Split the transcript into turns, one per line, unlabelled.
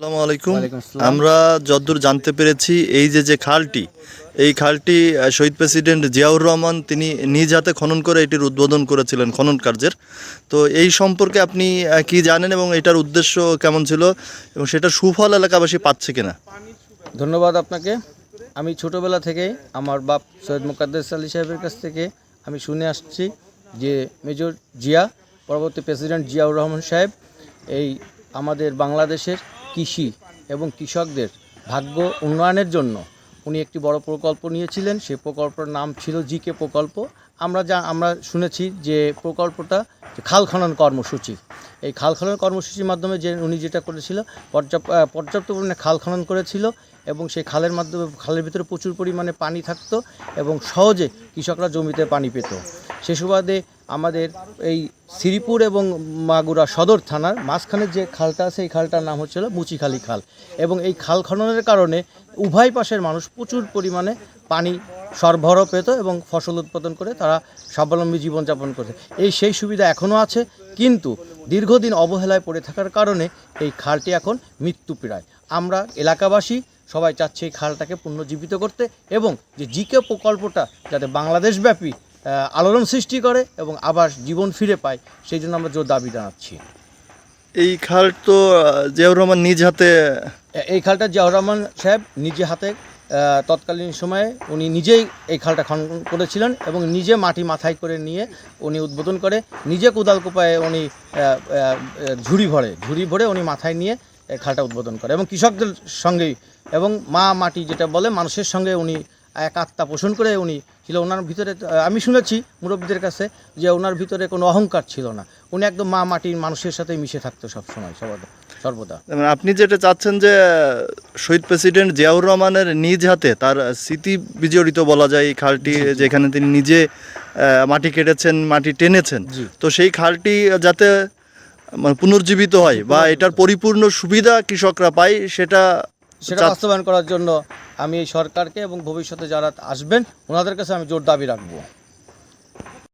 আসসালামু আলাইকুম। আমরা যদ্দূর জানতে পেরেছি এই যে যে খালটি এই খালটি শহীদ প্রেসিডেন্ট জিয়াউর রহমান তিনি নিজ হাতে খনন করে এটির উদ্বোধন করেছিলেন খনন কার্যের। তো এই সম্পর্কে আপনি কি জানেন এবং এটার উদ্দেশ্য কেমন ছিল এবং সেটা সুফল এলাকাবাসী পাচ্ছে কিনা?
ধন্যবাদ আপনাকে। আমি ছোটোবেলা থেকেই আমার বাপ সৈয়দ মুকাদ্দেস আলী সাহেবের কাছ থেকে আমি শুনে আসছি যে মেজর জিয়া পরবর্তী প্রেসিডেন্ট জিয়াউর রহমান সাহেব এই আমাদের বাংলাদেশের কৃষি এবং কৃষকদের ভাগ্য উন্নয়নের জন্য উনি একটি বড় প্রকল্প নিয়েছিলেন। সেই প্রকল্পের নাম ছিল জিকে প্রকল্প। আমরা যা, আমরা শুনেছি যে প্রকল্পটা খাল খনন কর্মসূচি। এই খাল খনন কর্মসূচির মাধ্যমে যে উনি যেটা করেছিল, পর্যাপ্ত পর্যাপ্ত পরিমাণে খাল খনন করেছিল এবং সেই খালের মাধ্যমে, খালের ভিতরে প্রচুর পরিমাণে পানি থাকতো এবং সহজে কৃষকরা জমিতে পানি পেত। সে সুবাদে আমাদের এই শ্রীপুর এবং মাগুরা সদর থানার মাঝখানে যে খালটা আছে, এই খালটার নাম হচ্ছিল মুচিখালি খাল। এবং এই খাল খননের কারণে উভয় পাশের মানুষ প্রচুর পরিমাণে পানি সরবরাহ পেত এবং ফসল উৎপাদন করে তারা স্বাবলম্বী জীবনযাপন করতে। এই সেই সুবিধা এখনও আছে, কিন্তু দীর্ঘদিন অবহেলায় পড়ে থাকার কারণে এই খালটি এখন মৃত্যুপ্রায়। আমরা এলাকাবাসী সবাই চাচ্ছে এই খালটাকে পুনর্জীবিত করতে এবং যে জিকে প্রকল্পটা যাতে বাংলাদেশব্যাপী আলোড়ন সৃষ্টি করে এবং আবার জীবন ফিরে পায় সেই জন্য আমরা জোর দাবি জানাচ্ছি।
এই খাল তো জিয়াউর রহমান নিজ হাতে
এই খালটা জিয়াউর রহমান সাহেব নিজে হাতে তৎকালীন সময়ে উনি নিজেই এই খালটা খনন করেছিলেন এবং নিজে মাটি মাথায় করে নিয়ে উনি উদ্বোধন করে নিজে কোদাল কোপায় উনি ঝুড়ি ভরে ঝুড়ি ভরে উনি মাথায় নিয়ে এই খালটা উদ্বোধন করে এবং কৃষকদের সঙ্গেই এবং মা মাটি যেটা বলে মানুষের সঙ্গে উনি এক আত্মা পোষণ করে উনি ছিল। ওনার ভিতরে আমি শুনেছি মুরব্বীদের কাছে যে ওনার ভিতরে কোনো অহংকার ছিল না। উনি একদম মা মাটির মানুষের সাথে মিশে থাকতো সবসময় সর্বদা সর্বদা।
আপনি যেটা চাচ্ছেন যে শহীদ প্রেসিডেন্ট জিয়াউর রহমানের নিজ হাতে তার স্মৃতি বিজড়িত বলা যায় এই খালটি যেখানে তিনি নিজে মাটি কেটেছেন মাটি টেনেছেন। তো সেই খালটি যাতে মানে পুনর্জীবিত হয় বা এটার পরিপূর্ণ সুবিধা কৃষকরা পায় সেটা
সেটা বাস্তবায়ন করার জন্য আমি এই সরকারকে এবং ভবিষ্যতে যারা আসবেন ওনাদের কাছে আমি জোর দাবি রাখব।